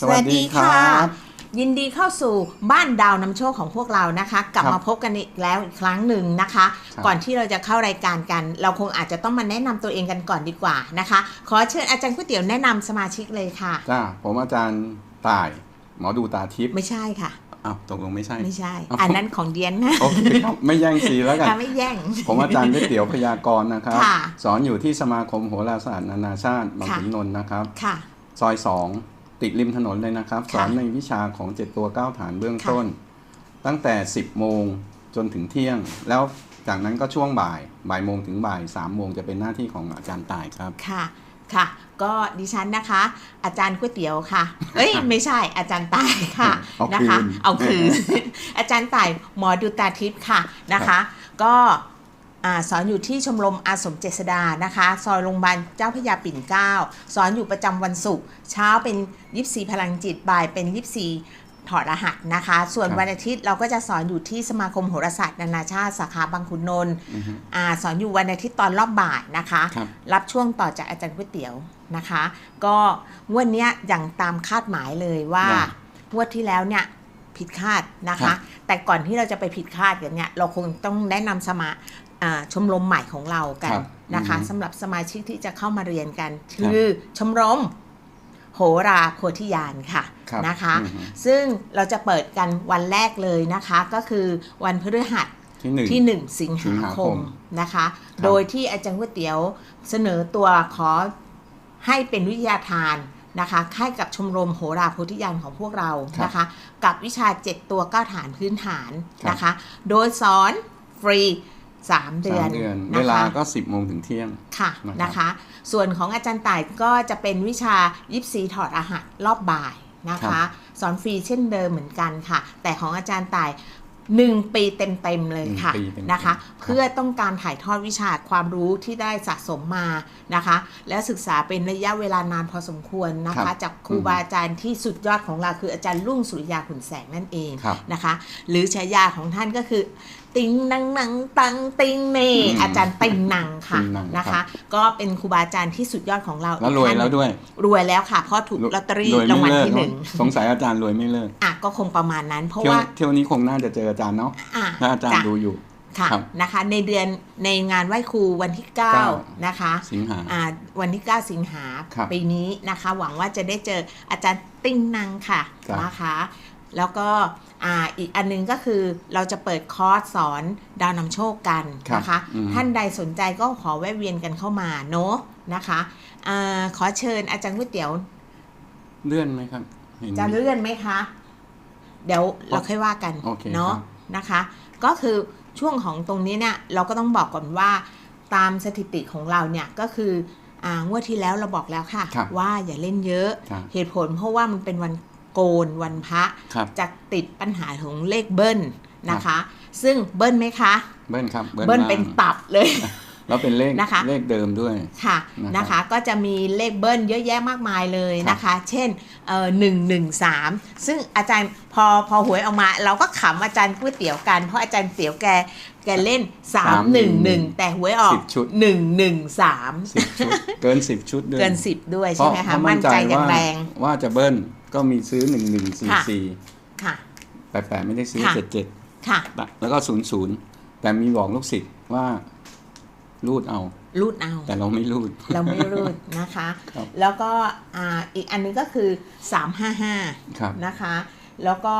สวัสดีครับยินดีเข้าสู่บ้านดาวนำโชคของพวกเรานะคะ กลับครับมาพบกันอีกแล้วอีกครั้งหนึ่งนะคะครับก่อนที่เราจะเข้ารายการกัน เราคงอาจจะต้องมาแนะนำตัวเองกันก่อนดีกว่านะคะ ขอเชิญอาจารย์ก๋วยเตี๋ยวแนะนำสมาชิกเลยค่ะจ้าผมอาจารย์ต่าย หมอดูตาทิพย์ไม่ใช่ค่ะอ้าวตกลงไม่ใช่ไม่ใช่อ้าวอันนั้นของเดียนนะโอเคครับไม่แย่งซีแล้วกันค่ะไม่แย่ง ผมอาจารย์ก๋วยเตี๋ยวพยากรณ์นะครับค่ะสอนอยู่ที่สมาคมโหราศาสตร์นานาชาติบางค่ะขุนนนท์นะครับค่ะซอยสอง ติดริมถนนเลยนะครับค่ะสอนในวิชาของ 7 ตัว 9 ฐานเบื้องค่ะต้น ตั้งแต่ 10 โมงจนถึงเที่ยง แล้วจากนั้นก็ช่วงบ่าย บ่ายโมงถึงบ่าย3โมงจะเป็นหน้าที่ของอาจารย์ต่ายครับ ค่ะ ค่ะ ก็ดิฉันนะคะ อาจารย์ก๋วยเตี๋ยวค่ะ เอ้ยไม่ใช่อาจารย์ตายค่ะเอาคืนนะคะ เอาคืนอาจารย์ต่ายหมอดูตาทิพย์ค่ะนะคะ ก็อ่า สอนอยู่ที่ชมรมอาสมเจษดานะคะ ซอยโรงพยาบาลเจ้าพระยาปิ่นเกล้าสอนอยู่ประจำวันศุกร์เช้าเป็นยิบสีพลังจิตบ่ายเป็นยิบสีถอดรหัสนะคะ ส่วนครับวันอาทิตย์เราก็จะสอนอยู่ที่สมาคมโหราศาสตร์นานาชาติสาขาบางขุนนนท์อือฮึอ่าสอนอยู่วันอาทิตย์ตอนรอบบ่ายนะคะครับรับช่วงต่อจากอาจารย์ก๋วยเตี๋ยวนะคะ ก็งวดเนี้ยอย่างตามคาดหมายเลยว่าได้งวดที่แล้วเนี่ยผิดคาดนะครัคะบแต่ก่อนที่เราจะไปผิดคาดกันเนี่ยเราคงต้องแนะนำสมาอ่า ชมรมใหม่ของเรากันครับนะคะอือฮึสำหรับสมาชิกที่จะเข้ามาเรียนกัน คือชมรมโหราโพธิญาณค่ะครับนะคะอือฮึซึ่งเราจะเปิดกันวันแรกเลยนะคะ ก็คือวันพฤหัสที่หนึ่งที่1สิงสิงหาหาคคมมนะคะครับโดยที่อาจารย์ก๋วยเตี๋ยวเสนอตัวขอให้เป็นวิทยาทานนะคะให้กับชมรมโหราโพธิญาณของพวกเรานะคะ กับวิชา 7 ตัว9ฐานพื้นฐานนะคะ โดยสอนฟรี 3 เดือสานมเดือน เวนะลาคะก็ 10 โมงถึงเที่ยง ค่ะนะครับนะคะ ส่วนของอาจารย์ต่ายก็จะเป็นวิชายิปซีถอดรหัสรอบบ่ายนะคะ สอนฟรีเช่นเดิมเหมือนกันค่ะ แต่ของอาจารย์ต่าย1ปีเต็มๆเลยค่ะหนึ่งปีเต็มๆนะคะครับเพื่อต้องการถ่ายทอดวิชาความรู้ที่ได้สะสมมานะคะ และศึกษาเป็นระยะเวลานานพอสมควรนะครัคะบจากครูบาอาจารย์ที่สุดยอดของเราคืออาจารย์รุ่งสุริยาขุนแสงนั่นเองครับนะคะ หรือฉายาของท่านก็คือ ติงนังนังตังติงเนอืมอาจารย์ติงนังค่ะติงนังนะครัคะ บ ก็เป็นครูบาอาจารย์ที่สุดยอดของเราแล้วรวยอีกท่านแล้วด้วยรวยแล้วค่ะเพราะถูกลอตเตอรี่รวยรางวัไม่ลเลิกที่หนึ่งสงสัยอาจารย์รวยไม่เลิกอะก็คงประมาณนั้น เพราะเที่ยวว่าเที่ยวนี้คงน่าจะเจออาจารย์เนาะอะถ้าอาจารย์จ้ะ ดูอยู่ ค่ะครับนะคะในเดือนในงานไหว้ครูวันที่ เก้า 9 นะคะสิงหา อ่าวันที่ 9 สิงหาครับปีนี้นะคะ หวังว่าจะได้เจออาจารย์ติ้งนังค่ะจ้ะ นะคะ แล้วก็ อ่าอีกอันนึงก็คือเราจะเปิดคอร์สสอนดาวนำโชคกันนะคะอืมท่านใดสนใจก็ขอแวะเวียนกันเข้ามาเนาะนะคะอาขอเชิญอาจารย์ก๋วยเตี๋ยว เลื่อนไหมครับเห็นจะเลื่อนไหมคะ เดี๋ยวเราค่อยว่ากันโอเคเนาะครับนะคะ ก็คือช่วงของตรงนี้เนี่ยเราก็ต้องบอกก่อนว่าตามสถิติของเราเนี่ยก็คืออ่างวดที่แล้วเราบอกแล้วค่ะครับว่าอย่าเล่นเยอะครับเหตุผลเพราะว่ามันเป็นวัน โกนวันพระครับจะติดปัญหาของเลขเบิ้ลนะคะ ซึ่งเบิ้ลไหมคะ เบิ้ลครับ เบิ้ลล่างเป็นตับเลย แล้วเป็นเลขนะคะเลขเดิมด้วยค่ะนะครับนะคะก็จะมีเลขเบิ้ลเยอะแยะมากมายเลยนะคะ เช่นเอ่อหนึ่งหนึ่งสามซึ่งอาจารย์พอพอหวยออกมา เราก็ขำอาจารย์ก๋วยเตี๋ยวกันเพราะอาจารย์เตี๋ยวแกแกเล่น 3 1 1 แต่หวยออกสิบชุด1 1 3สิบชุดเกินสิบชุดด้วยเกิน 10 ด้วยเพใช่ราะไหมเพคะราะมั่นใจอย่างว่าแรงว่าจะเบิ้ลก็มีซื้อหนึ่งหนึ่งสี่ค่ะสี่ค่ะแปดแปดไม่ได้ซื้อค่ะเจ็ดเจ็ดค่ะ แล้วก็ศูนย์ศูนย์แต่มีบอกลูกศิษย์ว่า รูดเอา รูดเอา แต่เราไม่รูด เราไม่รูดนะคะครับแล้วก็อ่าอีกอันนึงก็คือ 355ครับนะคะ แล้วก็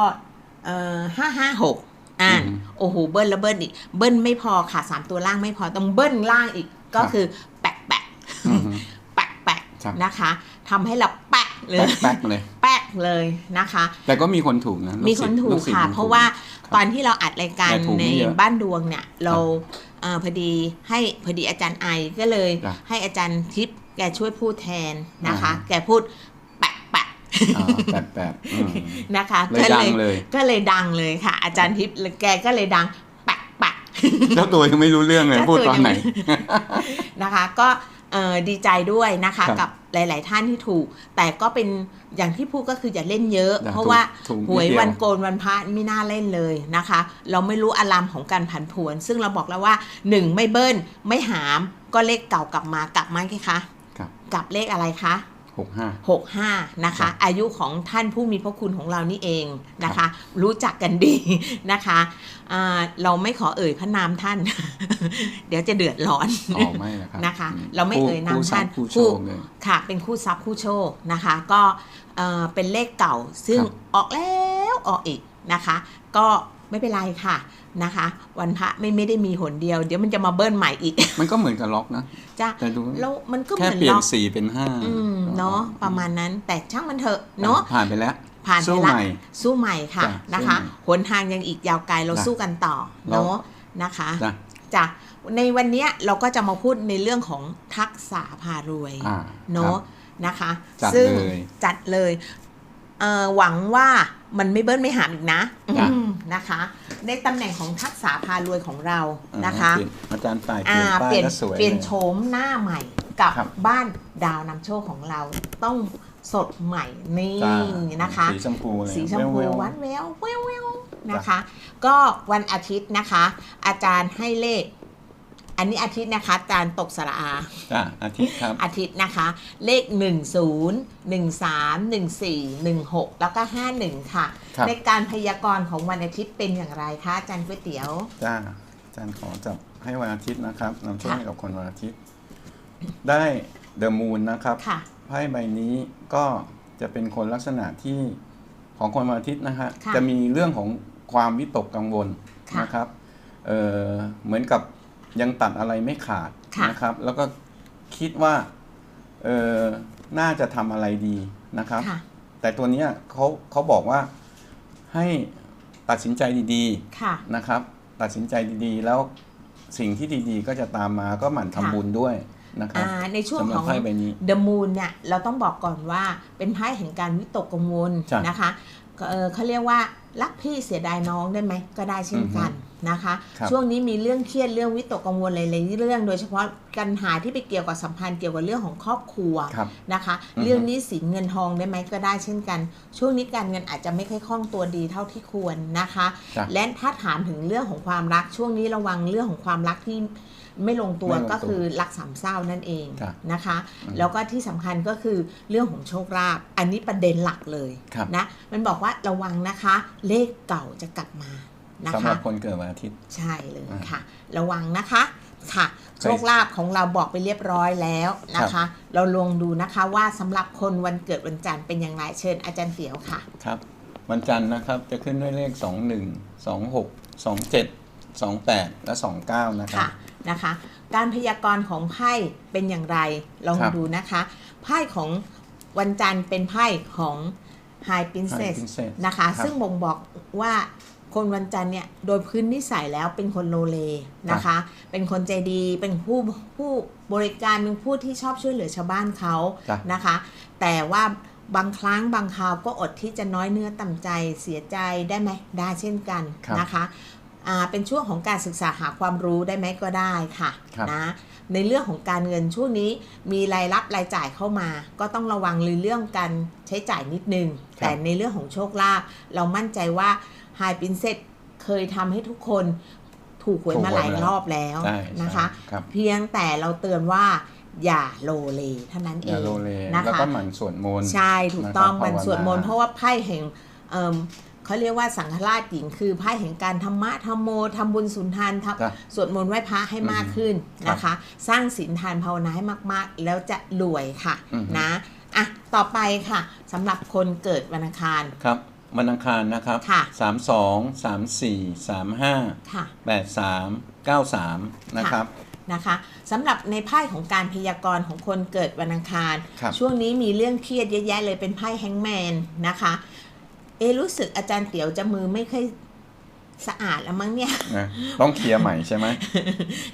เอ่อห้าห้าหกอ่านอืมโอ้โหเบิ้ลแล้วเบิ้ลอีก เบิ้ลไม่พอค่ะสามตัวล่างไม่พอต้องเบิ้ลล่างอีกก็ครับคือแปะแปะอือฮึแปะแปะครับนะคะทำให้เราแปะเลแป๊ยกแป๊กเลยแปะเลยนะคะ แต่ก็มีคนถูกนะลูมีศิคษนย์ถูลูกศิษย์ค่ะมีเพราะว่าครับตอนที่เราอัดรายการแต่ถูกในไม่เยอะบ้านดวงเนี่ยเราเอ่อพอดีให้พอดีอาจารย์ไอก็เลยจ้ะให้อาจารย์ทิพย์แกช่วยพูดแทนนะคะอ่าแกพูดแปะแปะอ่าแปดแปดอืมนะคะเลยก็ดังเลยก็เลยดังเลยค่ะ อาจารย์ทิพย์แกก็เลยดังแปะแปะแล้วตัวยังไม่รู้เรื่องเลยเจ้าพูดตัวตอนยังไหนไม่นะคะ ก็เอ่อดีใจด้วยนะคะครับกับ หลาย ๆ ท่านที่ถูก แต่ก็เป็นอย่างที่พูดก็คืออย่าเล่นเยอะอย่าเพราะว่าถูกถูกหวยนิดเดียววันโกนวันพระไม่น่าเล่นเลยนะคะ เราไม่รู้อารามของการผันผวน ซึ่งเราบอกแล้วว่าหนึ่งไม่เบิ้ลไม่หามก็เลขเก่ากลับมากลับมาไหมคะครับกลับเลขอะไรคะ หกห้า65 นะคะครับอายุของท่านผู้มีพระคุณของเรานี่เองนะคะ รู้จักกันดีนะคะอ่าเราไม่ขอเอ่ยพระนามท่าน เดี๋ยวจะเดือดร้อนอ๋อไม่นะครับนะคะอืเราไม่เอ่ยนามผู้ท่านผู้โชคเลยค่ะ เป็นคู่ทรัพย์คู่โชคนะคะ ก็เอ่อเป็นเลขเก่าซึ่งครับออกแล้วออกอีกนะคะ ก็ ไม่เป็นไรค่ะนะคะ วันพระไม่ไม่ได้มีหนเดียว เดี๋ยวมันจะมาเบิ้ลใหม่อีก มันก็เหมือนกับล็อกนะจ้ะแต่ดูแล้วมันก็เหแค่มือนเปลี่ยล็นอกสีเป็นห้าอืมเนาะประมาณนั้นแต่ช่างมันเถอะเนาะผ่านไปแล้วผ่านไปสู้ละใหม่สู้ใหม่ค่ะจ้ะนะคะสู้ใหม่หนทางยังอีกยาวไกลเราจ้ะสู้กันต่อเราเนาะนะคะจ้ะจ้ะในวันเนี้ยเราก็จะมาพูดในเรื่องของทักษะพารวยอ่าเนาะครับนะคะจัดซึ่งเลยจัดเลยเอ่อ หวังว่ามันไม่เบิ้ลไม่หามอีกนะจ้ะอืมนะคะ ในตำแหน่งของทักษะพารวยของเราอ่านะคะเปลี่ยนอาจารย์ต่ายเปอ่าลี่ยนป้ายเปลี่ยนแล้วสวยเปลี่ยนลโฉมหน้าใหม่กับครับบ้านดาวนำโชคของเราต้องสดใหม่นี่จ้านะคะ สีชมพูเลยสีชมพูแววๆหวานแววแววแววนะคะ ก็วันอาทิตย์นะคะ อาจารย์ให้เลข อันนี้อาทิตย์นะคะอาจารย์ตกสระอาจ้ะอาทิตย์ครับ อาทิตย์นะคะ เลข 1 0 1 3 1 4 1 6 แล้วก็ 51 ค่ะ ครับ ในการพยากรณ์ของวันอาทิตย์เป็นอย่างไรคะอาจารย์ก๋วยเตี๋ยว จ้าอาจารย์ขอจับให้วันอาทิตย์นะครับนำโชคค่ะให้กับคนวันอาทิตย์ ได้เดอะมูนนะครับค่ะ ไพ่ใบนี้ก็จะเป็นคนลักษณะที่ของคนวันอาทิตย์นะฮะค่ะจะมีเรื่องของความวิตกกังวลค่ะ นะครับเอ่อเหมือนกับ ยังตัดอะไรไม่ขาดค่ะนะครับ แล้วก็คิดว่าเออน่าจะทำอะไรดีนะครับ ค่ะ แต่ตัวเนี้ยเขาเขาบอกว่าให้ตัดสินใจดีค่ะ ๆนะครับ ตัดสินใจดีๆ แล้วสิ่งที่ดีๆ ก็จะตามมาก็หมั่นทำบุญด้วยนะครับอ่า ในช่วงสำหรัขบอง ไพ่ใบนี้ The Moon เนี่ย เราต้องบอกก่อนว่าเป็นไพ่แห่งการวิตกกังวลจ้ะนะคะก็เออเขาเรียกว่ารักพี่เสียดายน้องได้ไหมก็ได้เช่นกัน นะคะครับช่วงนี้มีเรื่องเครียดเรื่องวิตกกังวลหลายๆเรื่อง โดยเฉพาะปัญหาที่ไปเกี่ยวกับสัมพันธ์เกี่ยวกับเรื่องของครอบครัวครับนะคะอือฮึเรื่องหนี้สินเงินทองได้ไหมก็ได้เช่นกัน ช่วงนี้การเงินอาจจะไม่ค่อยคล่องตัวดีเท่าที่ควรนะคะจ้ะและถ้าถามถึงเรื่องของความรักช่วงนี้ระวังเรื่องของความรักที่ไม่ลงตัวไม่ลงตัวก็คือรักสามเศร้านั่นเองจ้ะนะคะอืมแล้วก็ที่สำคัญก็คือเรื่องของโชคลาภอันนี้ประเด็นหลักเลยครับนะมันบอกว่าระวังนะคะเลขเก่าจะกลับมา นะสำหคะรับคนเกิดวันอาทิตย์ ใช่เลยอ่าค่ะ ระวังนะคะค่ะโชคลาภของเราบอกไปเรียบร้อยแล้วนะคะ เราลองดูนะคะว่าสำหรับคนวันเกิดวันจันทร์เป็นอย่างไรเชิญอาจารย์เสียวค่ะครับ วันจันทร์นะครับจะขึ้นด้วยเลข 2 1 2 6 2 7 2 8 และ 29 นะครัค่ะบนะคะ การพยากรณ์ของไพ่เป็นอย่างไรลองครับดูนะคะไพ่ของวันจันทร์เป็นไพ่ของ High Princess High Princess นะคะครับซึ่งบ่งบอกว่า คนวันจันทร์เนี่ยโดยพื้นนิสัยแล้วเป็นคนโลเลนะคะ เป็นคนใจดีเป็นผู้ผู้บริการเป็นผู้ที่ชอบช่วยเหลือชาวบ้านเขาจ้ะนะคะ แต่ว่าบางครั้งบางคราวก็อดที่จะน้อยเนื้อต่ำใจเสียใจได้ไหมได้เช่นกันครับนะคะอ่าเป็นช่วงของการศึกษาหาความรู้ได้ไหมก็ได้ค่ะครับนะในเรื่องของการเงินช่วงนี้มีรายรับรายจ่ายเข้ามา ก็ต้องระวังในเรื่องการใช้จ่ายนิดนึง แต่ในเรื่องของโชคลาภเรามั่นใจว่า ไฮปินเซตเคยทำให้ทุกคนถูกหวยมาหลายรอบแล้วใช่นะคะใช่ครับ เพียงแต่เราเตือนว่าอย่าโลเลเท่านั้นเออย่างโลเลนะแล้วคะ ก็หมั่นสวดมนต์ ใช่ถูกต้องนะครับมันสวดมนต์ภาวนา เพราะว่าไพ่แห่งเอิ่มเขาเรียกว่าสังฆราชหญิงคือไพ่แห่งการธรรมะธรรมโมทำบุญสุนทานทำจ้ะสวดมนต์ไหว้พระให้มากขึ้นครับนะคะ สร้างศีลทานภาวนาให้มากๆ แล้วจะรวยค่ะอือฮึ นะอะต่อไปค่ะสำหรับคนเกิดวันอังคาร ครับ วันอังคารนะครับค่ะ32 34 35ค่ะ83 93นะครับนะคะสำหรับในไพ่ของการพยากรณ์ของคนเกิดวันอังคาร ครับ ช่วงนี้มีเรื่องเครียดเยอะแยะเลยเป็นไพ่แฮงแมนนะคะ เอะรู้สึกอาจารย์เตี๋ยวจะมือไม่ค่อย สะอาดแล้วมั้งเนี่ยนะต้องเคลียร์ใหม่ใช่ไหม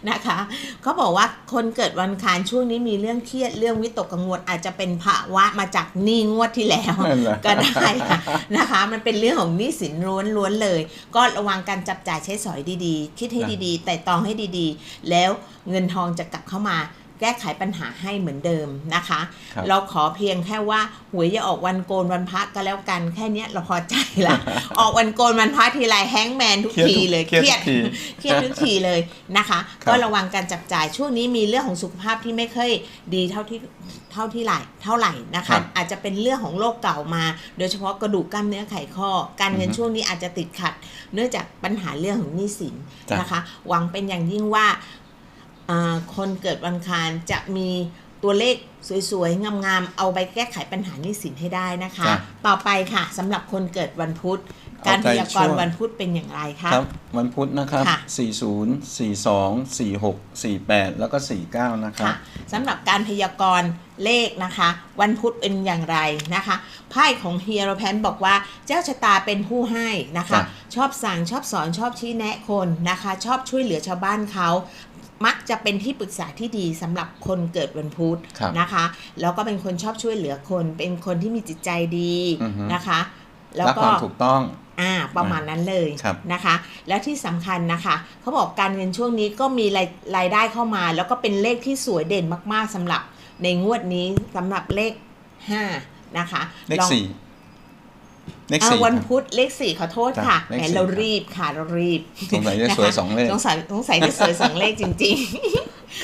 นะคะเขาบอกว่าคนเกิดวันอังคารช่วงนี้มีเรื่องเครียดเรื่องวิตกกังวลอาจจะเป็นภาวะมาจากหนี้งวดที่แล้วนั่นแหละก็ได้ค่ะนะคะ มันเป็นเรื่องของหนี้สินล้วนๆเลย ก็ระวังการจับจ่ายใช้สอยดีๆ คิดให้ดีๆ แต่ตองให้ดีๆ แล้วเงินทองจะกลับเข้ามา แก้ไขปัญหาให้เหมือนเดิมนะคะครับเราขอเพียงแค่ว่าหวยอย่าออกวันโกนวันพระก็แล้วกันแค่เนี้ยเราพอใจละออกวันโกนวันพระทีไรแฮงก์แมนทุกเครียดทีเลยเครียดทุกทีเครียดทุกทีเลยนะคะครับก็ระวังการจับจ่ายช่วงนี้มีเรื่องของสุขภาพที่ไม่ค่อยดีเท่าที่เท่าที่ไหร่เท่าไหร่นะครัคะบอาจจะเป็นเรื่องของโรคเก่ามา โดยเฉพาะกระดูกกล้ามเนื้อไขข้อ การเงินอือฮึช่วงนี้อาจจะติดขัด เนื่องจากปัญหาเรื่องของหนี้สินจ้ะนะคะ หวังเป็นอย่างยิ่งว่าอ่า คนเกิดวันอังคารจะมีตัวเลขสวยๆ งามๆ เอาไปแก้ไขปัญหาหนี้สินให้ได้นะคะจ้ะต่อไปค่ะสำหรับคนเกิดวันพุธเอาการใจพยากรณ์ช่วยวันพุธเป็นอย่างไรคะครับ วันพุธนะครับค่ะ40 42 46 48 แล้วก็ 49 นะครับค่ะสำหรับการพยากรณ์เลขนะคะ วันพุธเป็นอย่างไรนะคะไพ่ของเฮียโรแพนบอกว่าเจ้าชะตาเป็นผู้ให้นะคะจ้ะชอบสั่งชอบสอนชอบชี้แนะคนนะคะ ชอบช่วยเหลือชาวบ้านเขา มักจะเป็นที่ปรึกษาที่ดีสำหรับคนเกิดวันพุธครับนะคะ แล้วก็เป็นคนชอบช่วยเหลือคน เป็นคนที่มีจิตใจดีอือฮึนะคะ แล้วรักก็ความถูกต้องอ่าประมาณนั้นเลยครับนะคะ แล้วที่สำคัญนะคะเขาบอกการเงินช่วงนี้ก็มีรายรายได้เข้ามา แล้วก็เป็นเลขที่สวยเด่นมาก ๆสำหรับในงวดนี้สำหรับเลข5นะคะ เลของสี่ เลขอ่าสี่วันครับพุธเลขสี่ขอโทษจ้ะค่ะเลขแหมสี่เราครับรีบค่ะเรารีบสงสัยจะสวยสองเลขสงสัยสงสัยจะสวยสองเลขจริง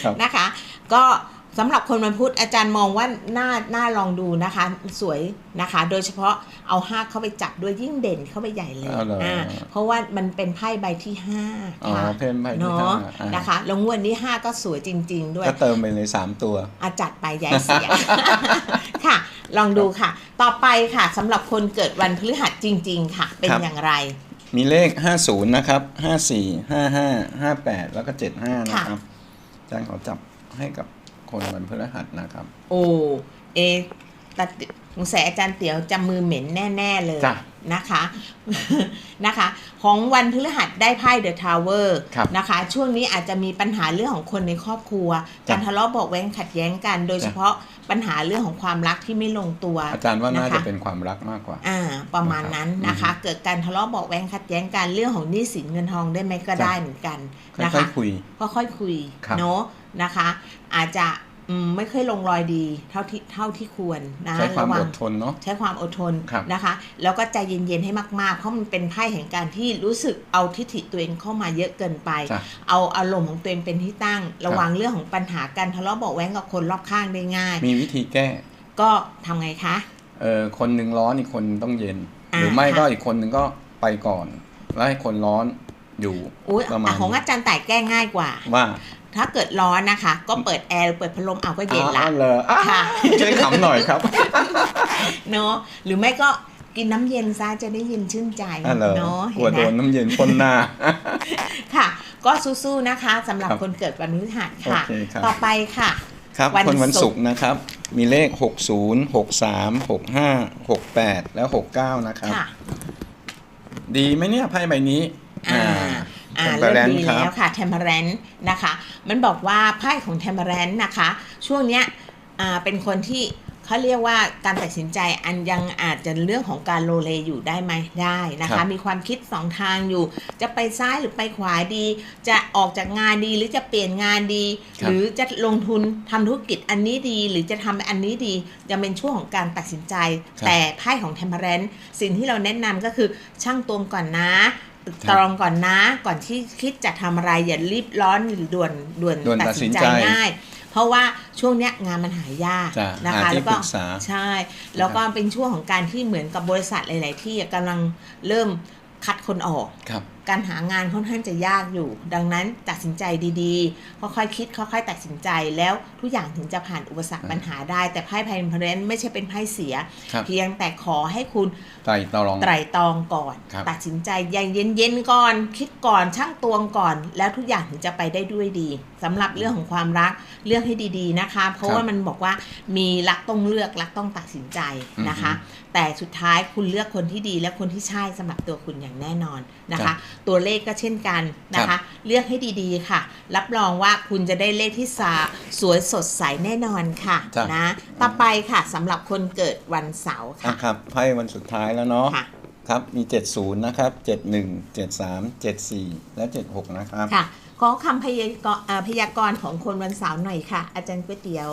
ครับๆนะคะ ก็ สำหรับคนวันพุธอาจารย์มองว่าน่าน่าลองดูนะคะ สวยนะคะ โดยเฉพาะเอาห้าเข้าไปจับด้วยยิ่งเด่นเข้าไปใหญ่เลยเอาเหรออ่าเพราะว่ามันเป็นไพ่ใบที่ห้าอ๋อค่ะเพิ่มไปที่เนาะห้าอ่านะคะแล้วงวดนี้ห้าก็สวยจริง ๆ ด้วย ก็เติมไปเลยสามตัว อาจัดไปยายเสีย ค่ะ ลองดูค่ะ ต่อไปค่ะสำหรับคนเกิดวันพฤหัสจริง ๆ ค่ะ เป็นครับ อย่างไร มีเลข 50 นะครับ 54 55 58 แล้วก็ 75 นะครับอาจารย์ขอจับให้กับ คนวันพฤหัสนะครับ โอ้เอะตัดสงสัยอาจารย์เตี๋ยวจำมือเหม็นแน่ ๆ เลยจ้ะนะคะ นะคะ ของวันพฤหัสได้ไพ่เดอะทาวเวอร์ครับนะคะ ช่วงนี้อาจจะมีปัญหาเรื่องของคนในครอบครัว จ้ะการทะเลาะเบาะแว้งขัดแย้งกัน โดยจ้ะ เฉพาะปัญหาเรื่องของความรักที่ไม่ลงตัวอาจารย์ว่าน่านะคะจะเป็นความรักมากกว่า อ่า ประมาณนั้นนะคะอือฮึเกิดการทะเลาะเบาะแว้งขัดแย้งกันเรื่องของหนี้สินเงินทองได้ไหมก็จ้ะได้เหมือนกันนะค่อคะยๆคุย ก็ค่อยคุยครับเนาะ นะคะ อาจจะอืมไม่ค่อยลงรอยดีเท่าที่เท่าที่ควรนะใช้ความระอดทนเนาะใช้ความอดทนครับนะคะ แล้วก็ใจเย็นๆให้มากๆ เพราะมันเป็นไพ่แห่งการที่รู้สึกเอาทิฐิตัวเองเข้ามาเยอะเกินไปจ้ะเอาอารมณ์ของตัวเองเป็นที่ตั้ง ระวังเรื่องของปัญหาการทะเลาะเบาะแว้งกับคนรอบข้างได้ง่าย มีวิธีแก้ ก็ทำไงคะเออคนหนึ่งร้อนอีกคนต้องเย็นอ่าหรือไม่ค่ะก็อีกคนหนึ่งก็ไปก่อน แล้วให้คนร้อนอยู่อุ้ยประมาณอะของอาจารย์ต่ายแก้ง่ายกว่าว่า ถ้าเกิดร้อนนะคะ ก็เปิดแอร์หรือเปิดพัดลมเอาก็เย็นละอ๋อเลยอะค่ะช่วยขำหน่อยครับเนาะหรือไม่ก็กินน้ำเย็นซะจะได้เย็นชื่นใจอะเหรอเนาะกลัวเห็นโดไหมนน้ำเย็นพ่นหน้าค่ะ ก็สู้ๆนะคะสำหรับครับคนเกิดวันพฤหัสค่ะโอเคครับต่อไปค่ะครับวันคนวันศุศุกกร์ร์นะครับ มีเลข 60 63 65 68 แล้ว 69 นะครับค่ะดีไหมเนี่ยไพ่ใบนี้ อ่า อ่าเทมเปเริ่อมแรนดีครัแล้บวค่ะเทมเพอแรนนะคะ มันบอกว่าไพ่ของเทมเพอแรนนะคะ ช่วงเนี้ยอ่าเป็นคนที่เขาเรียกว่าการตัดสินใจอันยังอาจจะเรื่องของการโลเลอยู่ได้ไหมได้นะครัคะ บ มีความคิดสองทางอยู่ จะไปซ้ายหรือไปขวาดี จะออกจากงานดีหรือจะเปลี่ยนงานดี ครับ หรือจะลงทุนทำธุรกิจอันนี้ดี หรือจะทำอันนี้ดีจะเป็นช่วงของการตัดสินใจ แต่ไพ่ของเทมเพอแรนสิ่งที่เราแนะนำก็คือช่างตวงก่อนนะ ตรองก่อนนะ ก่อนที่คิดจะทำอะไรอย่ารีบร้อนหรือด่วนด่วนด่วนตัตัดดสิสินนใจใจง่ายเพราะว่าช่วงเนี้ยงานมันหายากจ้ะนะคะหาที่แล้วก็ปรึกษาใช่ แล้วก็เป็นช่วงของการที่เหมือนกับบริษัทหลาย ๆ ที่กำลังเริ่มคัดคนออกครับ การหางานค่อนข้างจะยากอยู่ ดังนั้นตัดสินใจดีๆ ค่อยๆคิด ค่อยๆตัดสินใจแล้วทุกอย่างถึงจะผ่านอุปสรรคอืมปัญหาได้ แต่ไพ่ไพ่เพรนไม่ใช่เป็นไพ่เสียครับเพียงแต่ขอให้คุณไตรตรองไตร่ตรองก่อนครับตัดสินใจใจเย็นๆก่อน คิดก่อนช่างตวงก่อน แล้วทุกอย่างถึงจะไปได้ด้วยดีสำหรับเรื่องของความรักเลือกให้ดีๆนะคะ เพราะว่ามันบอกว่ามีรักต้องเลือกรักต้องตัดสินใจนะคะ แต่สุดท้ายคุณเลือกคนที่ดีและคนที่ใช่สำหรับตัวคุณอย่างแน่นอนนะคะตัวเลขก็เช่นกันนะคะ เลือกให้ดีๆค่ะ รับรองว่าคุณจะได้เลขที่สาสวยสดใสแน่นอนค่ะจ้ะนะต่อไปค่ะสำหรับคนเกิดวันเสาร์อะค่ะครับไพ่วันสุดท้ายแล้วเนาะค่ะครับมี 70 นะครับ 71 73 74 และ 76 นะครับค่ะขอคำพยากรณ์อ่าพยากรณ์ของคนวันเสาร์หน่อยค่ะ อาจารย์ก๋วยเตี๋ยว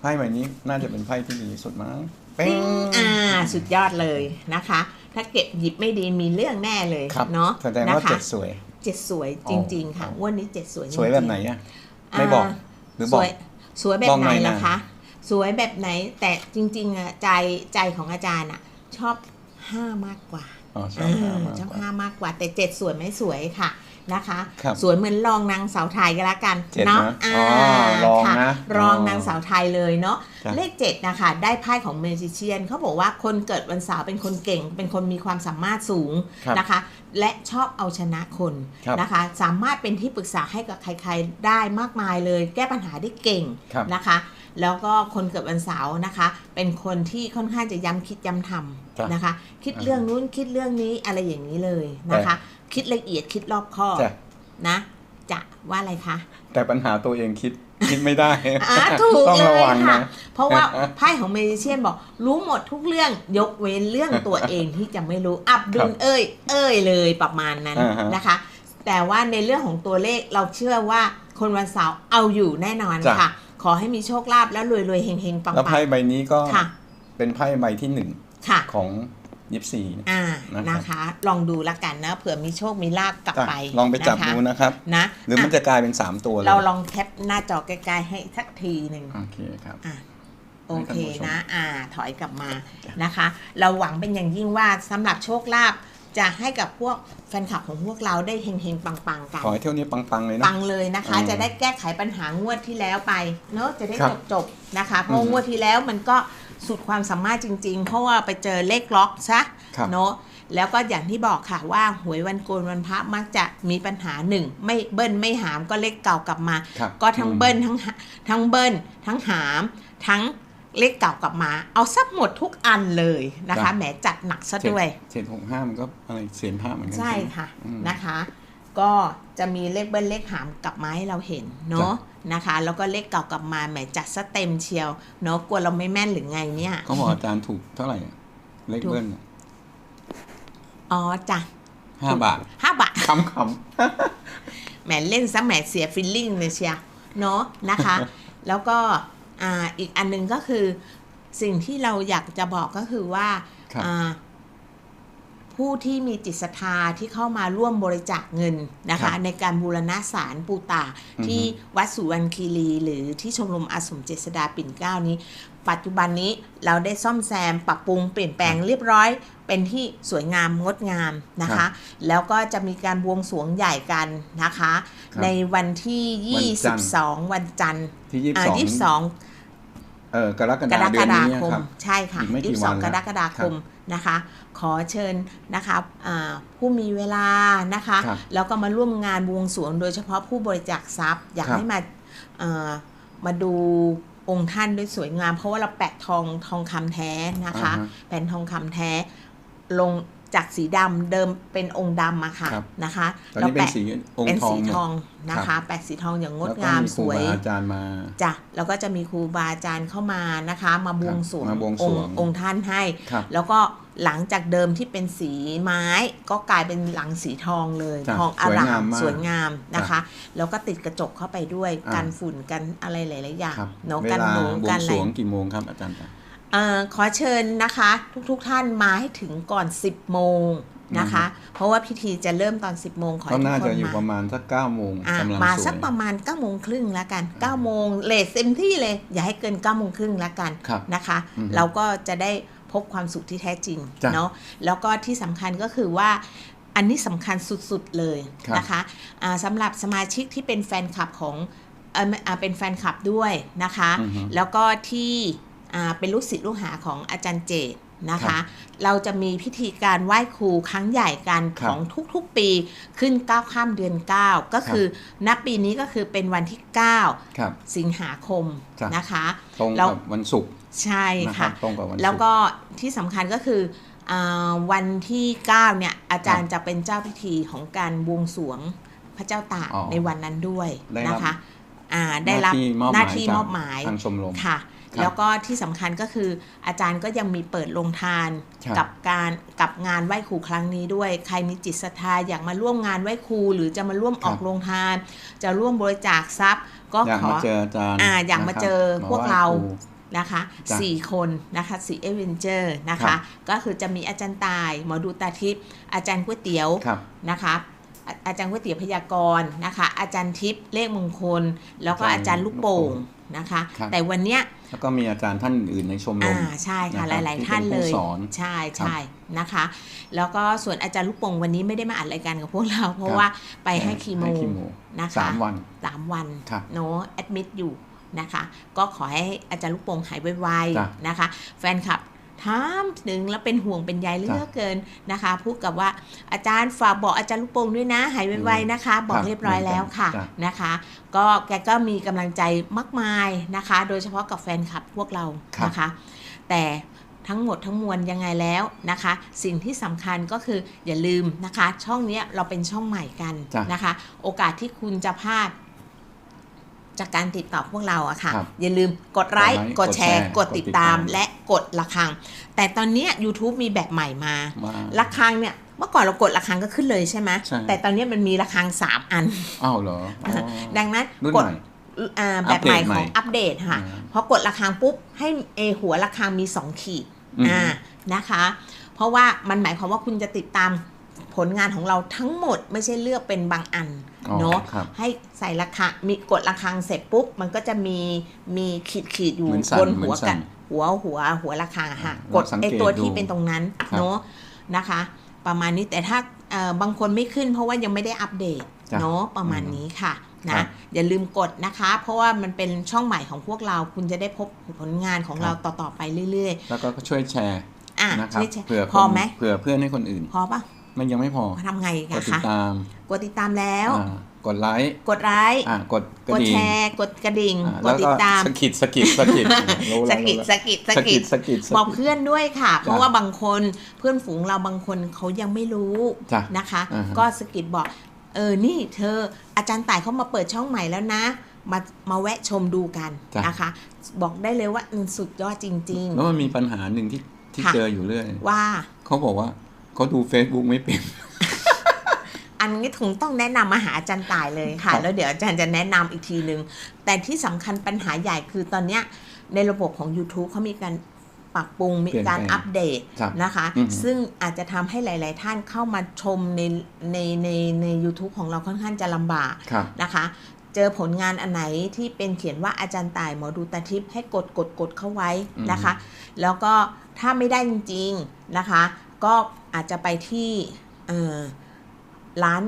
ไพ่ใบนี้น่าจะเป็นไพ่ที่ดีที่สุดมั้งเป้งอ่า สุดยอดเลยนะคะ ถ้าเก็บหยิบไม่ดีมีเรื่องแน่เลยครับเนาะแสดงนะว่าคะเจ็ดสวยเจ็ดสวยจริง ๆ ค่ะอ๋องวันนี้เจ็ดสวยจริงๆสวยแบบไหนอะไม่บอกหรือสบอกวยสวยแบบบอกหไหนน่อยนะล่ะคะ สวยแบบไหนแต่จริงๆอะใจใจของอาจารย์อะชอบห้ามากกว่าอ๋อชอบห้าเออมากชอบกว่าห้ามากกว่าแต่เจ็ดสวยไม่สวยค่ะ นะคะครับสวยเหมือนรองนางสาวไทยก็แล้วกันเจ็ดเนาะนะอ่าอ๋อรองค่ะนะรองอ๋อนางสาวไทยเลยเนาะจ้ะ เลขเจ็ดนะคะได้ไพ่ของเมจิเชียนเขาบอกว่าคนเกิดวันเสาร์เป็นคนเก่ง เป็นคนมีความสามารถสูงครับ นะคะ และชอบเอาชนะคนครับนะคะ สามารถเป็นที่ปรึกษาให้กับใครๆได้มากมายเลย แก้ปัญหาได้เก่ง ครับ นะคะ แล้วก็คนเกิดวันเสาร์นะคะ เป็นคนที่ค่อนข้างจะย้ำคิดย้ำทจ้ะำนะคะ คิดเรื่องนู้นคิดเรื่องนี้อะไรอย่างนี้เลยนะคะ คิดละเอียดคิดรอบคอบจ้ะ นะ จะว่าอะไรคะ แต่ปัญหาตัวเองคิดคิดไม่ได้ อ่าถูกต้องเลระยวังค่ะ นะ เพราะว่าไพ่ของเมจิเชียนบอก รู้หมดทุกเรื่องยกเว้นเรื่องตัวเองที่จะไม่รู้อับดุครัลบเอ้ย เอ้ยเลยประมาณนั้นอ่าฮะนะคะ แต่ว่าในเรื่องของตัวเลขเราเชื่อว่าคนวันเสาร์เอาอยู่แน่นอนจ้ะ ค่ะ ขอให้มีโชคลาภแล้วรวยรวยๆเฮงเฮงๆปังแล้วปัไพ่งใบนี้ก็ค่ะเป็นไพ่ใบที่หนึ่งค่ะ ของ ยิปซีนะอ่านะครับนะคะ ลองดูละกันนะเผื่อมีโชคมีลาภกลับจ้ะไปลองไปจับนะคะดูนะครับนะหรือมันอะจะกลายเป็นสามตัวเลยเราลองแคปหน้าจอใกล้ๆให้สักทีหนึ่งโอเคครับอะโอเคให้ท่านผู้ชมนะอ่าถอยกลับมานะคะ เราหวังเป็นอย่างยิ่งว่าสำหรับโชคลาภจะให้กับพวกแฟนคลับของพวกเราได้เฮงๆปังๆกันขอให้เที่ยวนี้ปังๆเลยปันะงเลยนะคะอืมจะได้แก้ไขปัญหางวดที่แล้วไป เนอะจะได้ครับจบๆนะคะเพราะอืมงวดที่แล้วมันก็ สุดความสามารถจริง ๆ เพราะว่าไปเจอเลขล็อกซะครับเนอะแล้วก็อย่างที่บอกค่ะว่าหวยวันโกนวันพระมักจะมีปัญหาหนึ่งไม่เบิ้ลไม่หามก็เลขเก่ากลับมาครับก็ทั้งอืมเบิ้ลทั้งหาทั้งเบิ้ลทั้งหามทั้งเลขเก่ากลับมา เอาซับหมดทุกอันเลยนะคะแหมจัดหนักซะด้วยเจ็ดหกห้ามันก็อะไรเสียนห้าเหมือนกัใช่ไหมค่ะอืมนะคะ ก็จะมีเลขเบิ้ลเลขหามกลับมาให้เราเห็นเนาะ นะคะ แล้วก็เลขเก่ากลับมาแหมจัดซะเต็มเชียวเนาะกลัวเราไม่แม่นหรือไงเนี่ยเขาบอกอาจารย์ถูกเท่าไหร่อะเลขเบิ้ลอ๋อจ้ะห้าบาทห้าบาทคำคแหมเล่นซะแหมเสียฟิลลิ่งเลยเชียวเนาะนะคะ แล้วก็อ่าอีกอันหนึงก็คือ สิ่งที่เราอยากจะบอกก็คือว่าครับอ่า ผู้ที่มีจิตศรัทธาที่เข้ามาร่วมบริจาคเงินนะครัคะบในการบูรณะศาลปูตาอือฮึที่วัดสุวรรณคีรี หรือที่ชมรมอาสมเจษดาปิ่นเกล้านี้ ปัจจุบันนี้เราได้ซ่อมแซมปรับปรุงเปลี่ยนแปลงเรียบร้อย เป็นที่สวยงามงดงามนะครัคะบแล้วก็จะมีการบวงสรวงใหญ่กันนะคะครับในวันที่วันจันทร์22 วันจันทร์ที่ยี่อ่าสิบสอง22เออกรกกฎารเดืกอนฎานี้คมครับใช่ค่ะอีกไม่กี่วัน22กแล้วรกฎาคม นะคะ ขอเชิญนะคะอ่าผู้มีเวลานะคะครับแล้วก็มาร่วมงานบวงสรวงโดยเฉพาะผู้บริจาคทรัพย์ อยากครับให้มาเอ่อมาดูองค์ท่านด้วยสวยงาม เพราะว่าเราแปะทองทองคำแท้นะคะอ่าฮะเป็นทองคำแท้ลง จากสีดำเดิมเป็นองค์ดำอะค่ะครับ นะคะตอนนี้เป็นแปะสีองเป็นค์ทอสีงหมดทองนะครัคะ บ แปะสีทองอย่างงดแล้วก็งามมีคสรูวยบาอาจารย์มา จ้ะแล้วก็จะมีครูบาอาจารย์เข้ามานะคะ มาบวงสรวงมาบวงอสงรวงค์องค์ท่านให้ ครับ แล้วก็หลังจากเดิมที่เป็นสีไม้ก็กลายเป็นหลังสีทองเลยจ้ะทองอร่าสวยงามมมากสวยงามนะคะ แล้วก็ติดกระจกเข้าไปด้วยอ่ากันฝุ่นกันอะไรหลายๆอย่างครับเนาะเวกันลาหนูบวกังนอะสไรรวงกี่โมงครับอาจารย์ครับเอ่อ ขอเชิญนะคะทุกๆท่านมาให้ถึงก่อน 10 โมงนะคะ เพราะว่าพิธีจะเริ่มตอน 10 โมงขอก็ให้ทุกน่าคจะนอยู่ปมาระมาณสักเก้าโมงอะกำลังมาสวยสักประมาณ9โมงครึ่งแล้วกัน9โมงเลทเต็มที่เลย อย่าให้เกิน9โมงครึ่งแล้วกันครับนะคะอือฮึเราก็จะได้พบความสุขที่แท้จริงจ้ะเนาะแล้วก็ที่สำคัญก็คือว่าอันนี้สำคัญสุดๆเลยครับนะคะอ่าสำหรับสมาชิกที่เป็นแฟนคลับของเอ่ออ่าเป็นแฟนคลับด้วยนะคะอือฮึแล้วก็ที่อ่า เป็นลูกศิษย์ลูกหาของอาจารย์เจตนะครัคะบเราจะมีพิธีการไหว้ครูครั้งใหญ่กันครัขบองทุกๆปีขึ้น 9 ข้ามเดือน 9 ก็คือณปีนี้ก็คือเป็นวันที่9ครับสิงหาคมจ้ะนะคะตรงเรากับวันศุกร์ใช่นะครัค่ะบตรงกับวันศุกร์แล้วก็ที่สำคัญก็คืออาวันที่ 9 เนี่ย อาจารย์จะเป็นเจ้าพิธีของการบวงสรวงพระเจ้าตากอ๋อในวันนั้นด้วยได้รับนะคะอ่าได้รับหน้าที่มอบหมายหน้าที่จากมอบหมายทางชมรมค่ะครับ แล้วก็ที่สำคัญก็คืออาจารย์ก็ยังมีเปิดโรงทานครับกับการกับงานไหว้ครูครั้งนี้ด้วย ใครมีจิตศรัทธาอยากมาร่วมงานไหว้ครู หรือจะมาร่วมออกโรงทาน จะร่วมบริจาคทรัพย์ ก็อยากขอมาเจออาจารย์อ่าอยากมาเจอนะครับพวกเรามไหคนะคะจ้ะสี่คนนะคะสี่เอเวนเจอร์นะครัคะบก็คือจะมีอาจารย์ตาย หมอดูตาทิพย์อาจารย์ก๋วยเตี๋ยวครับนะคะอาอาจารย์ก๋วยเตี๋ยวพยากรณ์นะคะ อาจารย์ทิพย์เลขมงคล แล้วก็อาจารย์ลูกโป่งนะคะครับแต่วันเนี้ย แล้วก็มีอาจารย์ท่านอื่นๆในชมรอ่ามใช่ค่ะนะครับหลายที่ๆท่านเป็นเลผู้ยสอนใช่ใช่นะคะ แล้วก็ส่วนอาจารย์ลูกโป่งวันนี้ไม่ได้มาอัดรายการกับพวกเรา เพราะว่าไปให้คีโมให้คีโมนะคะสามวันสามวันครับโนแอดมิดอยู่นะคะ ก็ขอให้อาจารย์ลูกโป่งหายไวจ้ะๆนะคะ แฟนคลับ ถามถึงแล้วเป็นห่วงเป็นใยเหลือเกินนะคะ พูดกับว่าอาจารย์ฝากบอกอาจารย์ลูกโป่งด้วยนะ หายไวๆนะคะ บอกเรียบร้อยแล้วค่ะจ้ะนะคะ ก็แกก็มีกำลังใจมากมายนะคะ โดยเฉพาะกับแฟนคลับพวกเรานะคะ แต่ทั้งหมดทั้งมวลยังไงแล้วนะคะ สิ่งที่สำคัญก็คืออย่าลืมนะคะ ช่องเนี้ยเราเป็นช่องใหม่กันจ้ะนะคะ โอกาสที่คุณจะพลาด จากการติดต่อพวกเราอะค่ะ ครับอย่าลืมกดไลค์กดไลค์กดแชร์ กกดดติติดดตาตามมและกดระฆัง แต่ตอนเนี้ย YouTube มีแบบใหม่มามาระฆังเนี่ยเมื่อก่อนเรากดระฆังก็ขึ้นเลยใช่ไหมใช่ แต่ตอนเนี้ยมันมีระฆัง3อัน อ้าวเหรออ๋อดังนั้นรุ่นกดใหม่ อ่าแบบใหม่อัปเดตขใหม่องอัปเดตค่ะอ่า พอกดระฆังปุ๊บให้เอหัวระฆังมี2ขีดอืมอ่านะคะ เพราะว่ามันหมายความว่าคุณจะติดตามผลงานของเราทั้งหมดไม่ใช่เลือกเป็นบางอันอ๋อ เนาะครับให้ใส่ระฆังมีกดระฆังเสร็จปุ๊บ มันก็จะมีมีขีดขีดๆอยู่เหมือนสั่นบนหัวเหมือนสั่กันนหัวหัวหัวระฆังอะค่ะอ่ากดเราสังไอเกตตัวดูที่เป็นตรงนั้นครับเนาะนะคะ ประมาณนี้แต่ถ้าเอ่อบางคนไม่ขึ้น เพราะว่ายังไม่ได้อัปเดตจ้ะเนาะประมาณนี้ค่ะครันะบอย่าลืมกดนะคะ เพราะว่ามันเป็นช่องใหม่ของพวกเราคุณจะได้พบผลงานของครับเราต่อๆไปเรื่อยแล้วก็ช่วยแชร์ๆอะนะครับช่วยแชร์เผื่อพอไหมคนเผื่อเพื่อนให้คนอื่นพอปะ มันยังไม่พอทำไงกกัดนติดคะตาม กดติดตามแล้วอ่ากดไลค์กดไลค์อ่ากดกระกดดิ่งแชร์กดกระดิ่งอ่ากดแล้วติก็ดตามสะกิดสะกิดสะกิดรู้สะแล้วกิดรู้สะกิดแล้วสะสะกิกิดดสะกิดสะบอกกิดเพื่อนด้วยค่ะ เพราะจ้ะว่าบางคนเพื่อนฝูงเราบางคนเขายังไม่รู้จ้ะนะคะอ่าฮะก็สะกิดบอก เออนี่เธออาจารย์ต่ายเขามาเปิดช่องใหม่แล้วนะมามาแวะชมดูกันจ้ะนะคะ บอกได้เลยว่าอืมสุดยอดจริงแล้วมันมีปัญหาหนึ่งที่ที่ค่ะเจออยู่เรื่อยๆว่าเขาบอกว่า เขาดู Facebook ไม่เป็น อันนี้ถึงต้องแนะนำมาหาอาจารย์ต่ายเลยค่ะ ครับ แล้วเดี๋ยวอาจารย์จะแนะนำอีกทีนึง แต่ที่สำคัญปัญหาใหญ่คือตอนเนี้ยในระบบของ YouTube เขามีการปรับปรุงมีการเปลี่ยนแปลงอัปเดตครับนะคะ อือฮึ ซึ่งอาจจะทำให้หลาย ๆ ท่านเข้ามาชมในในในใน u t u b e ของเราค่อนข้างจะลำบาก ครับ นะคะ เจอผลงานอันไหนที่เป็นเขียนว่าอาจารย์ต่ายหมอดูตาทิพย์ให้กดกดกดเข้าไว้นะคะ แล้วก็ถ้าไม่ได้จริง ๆ นะคะ ก็อาจจะไปที่ร้าน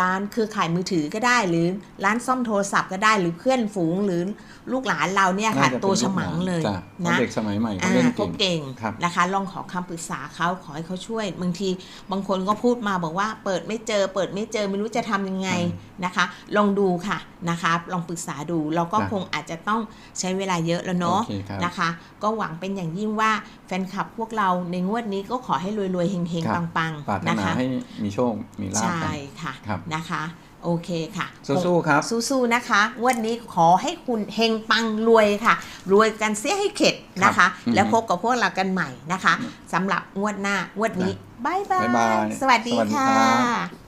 ร้านคือขายมือถือก็ได้หรือร้านซ่อมโทรศัพท์ก็ได้หรือเพื่อนฝูงหรือลูกหลานเราเนี่ยค่ะ น่าจะเป็นตัวลูกฉมังเลยจ้ะเพราะนะเด็กสมัยใหม่เขาอ่าเล่นเขาเก่ง เก่งครับ นะคะ ลองขอคำปรึกษาเขาขอให้เขาช่วย บางทีบางคนก็พูดมาบอกว่า เปิดไม่เจอ เปิดไม่เจอไม่รู้จะทำยังไงนะคะ ลองดูค่ะนะคะ ลองปรึกษาดูเราก็ครับคงอาจจะต้องใช้เวลาเยอะแล้วเนาะ โอเคครับ นะคะ ก็หวังเป็นอย่างยิ่งว่าแฟนคลับพวกเราในงวดนี้ก็ขอให้รวยๆเฮงครับๆปังปรารถๆ นะนาคะ ให้มีโชค มีลาภใช่กัน ค่ะ ครับนะคะโอเคค่ะ สู้ๆครับ สู้ๆนะคะงวันนี้ขอให้คุณเฮงปังรวยค่ะ รวยกันเสียให้เข็ดนะคะอือฮึแล้วพบกับพวกเรากันใหม่นะคะสำหรับงวดหน้างวดนี้บายบาบ๊ายบายยสวัสดีสวัสดีค่ครับะ